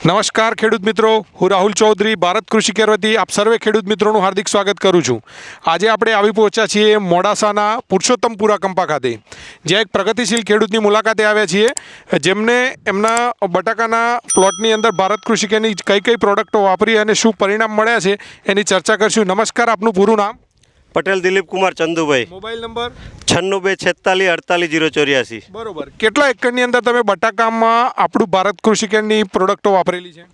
નમસ્કાર ખેડૂત મિત્રો, હું રાહુલ ચૌધરી, ભારત કૃષિ કેર વતી આપ સર્વે ખેડૂત મિત્રોનું હાર્દિક સ્વાગત કરું છું. આજે આપણે આવી પહોંચ્યા છીએ મોડાસાના પુરુષોત્તમપુરા કંપા ખાતે. જ્યાં એક પ્રગતિશીલ ખેડૂતની મુલાકાતે આવ્યા છીએ, જેમને એમના બટાકાના પ્લોટની અંદર ભારત કૃષિ કેરની કઈ કઈ પ્રોડક્ટો વાપરી અને શું પરિણામ મળ્યા છે એની ચર્ચા કરશું. નમસ્કાર આપનું પૂરું નામ. પટેલ દિલીપ કુમાર ચંદુભાઈ. Mobile number? છન્નું બે છેતાલીસ અડતાલીસ જીરો ચોર્યાસી. બરોબર. કેટલા એકરની અંદર તમે બટાકામાં આપણું ભારત કૃષિ કેન્દ્રની પ્રોડક્ટો વાપરેલી છે?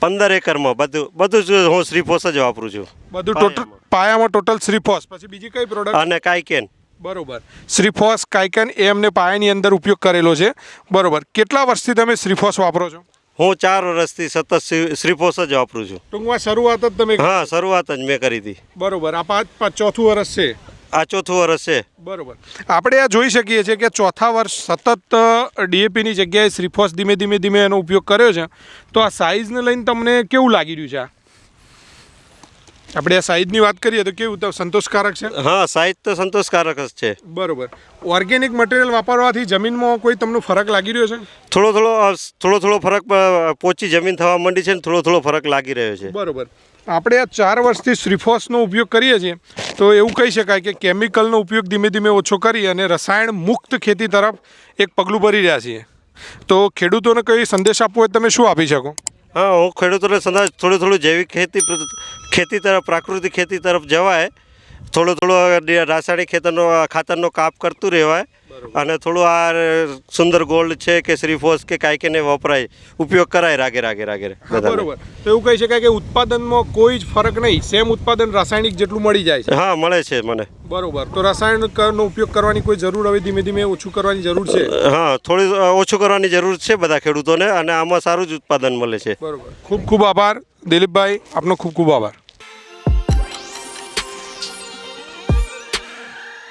પંદર એકરમાં. બધું બધું જ હું શ્રીફોસ જ વાપરું છું. બધું ટોટલ પાયામાં. ટોટલ શ્રીફોસ. પછી બીજી કઈ પ્રોડક્ટ અને કાયકેન. બરોબર. શ્રીફોસ કાયકેન એ અમને પાયાની અંદર ઉપયોગ કરેલો છે. બરોબર. કેટલા વર્ષથી તમે શ્રીફોસ વાપરો છો? હું ચાર વર્ષથી સતત શ્રી- શ્રીફોસ જ વાપરું છું. ટૂંકમાં શરૂઆત જ તમે હા શરૂઆત જ મેં કરી હતી. બરોબર. આ પાંચ પાંચ ચોથું વર્ષ છે. આ ચોથું વર્ષ છે. બરોબર. આપણે આ જોઈ શકીએ છીએ કે ચોથા વર્ષ સતત ડીએપીની જગ્યાએ શ્રીફોસ ધીમે ધીમે ધીમે એનો ઉપયોગ કર્યો છે. તો આ સાઇઝને લઈને તમને કેવું લાગી રહ્યું છે આ? આપણે આ સાઇઝની વાત કરીએ તો કેવું તો સંતોષકારક છે? હા સાઈઝ તો સંતોષકારક જ છે. બરોબર. ઓર્ગેનિક મટીરિયલ વાપરવાથી જમીનમાં કોઈ તમને ફરક લાગી રહ્યો છે? થોડો થોડો થોડો થોડો ફરક પોચી જમીન થવા માંડી છે ને થોડો થોડો ફરક લાગી રહ્યો છે. બરોબર. આપણે આ ચાર વર્ષથી શ્રીફોસનો ઉપયોગ કરીએ છીએ તો એવું કહી શકાય કે કેમિકલનો ઉપયોગ ધીમે ધીમે ઓછો કરી અને રસાયણ મુક્ત ખેતી તરફ એક પગલું ભરી રહ્યા છીએ. તો ખેડૂતોને કઈ સંદેશ આપવો હોય તમે શું આપી શકો? હા, હું ખેડૂતોને સંદાજ થોડું થોડું જૈવિક ખેતી ખેતી તરફ, પ્રાકૃતિક ખેતી તરફ જવાય. થોડો થોડો રાસાયણિક ખેતરનો, ખાતરનો કાપ કરતું રહેવાય. અને થોડું આ સુંદર ગોલ્ડ છે કે શ્રીફોસ કે કાંઈક કે વપરાય ઉપયોગ કરાય રાગે રાગે રાગે બરોબર. તો એવું કહી શકાય કે ઉત્પાદનમાં કોઈ જ ફરક નહીં સેમ ઉત્પાદન રાસાયણિક જેટલું મળી જાય છે. હા મળે છે મને. બરોબર. તો રાસાયણિકનો ઉપયોગ કરવાની કોઈ જરૂર હવે ધીમે ધીમે ઓછું કરવાની જરૂર છે? હા થોડી ઓછું કરવાની જરૂર છે બધા ખેડૂતોને અને આમાં સારું જ ઉત્પાદન મળે છે. બરોબર. ખૂબ ખૂબ આભાર. દિલીપભાઈ આપનો ખૂબ ખૂબ આભાર.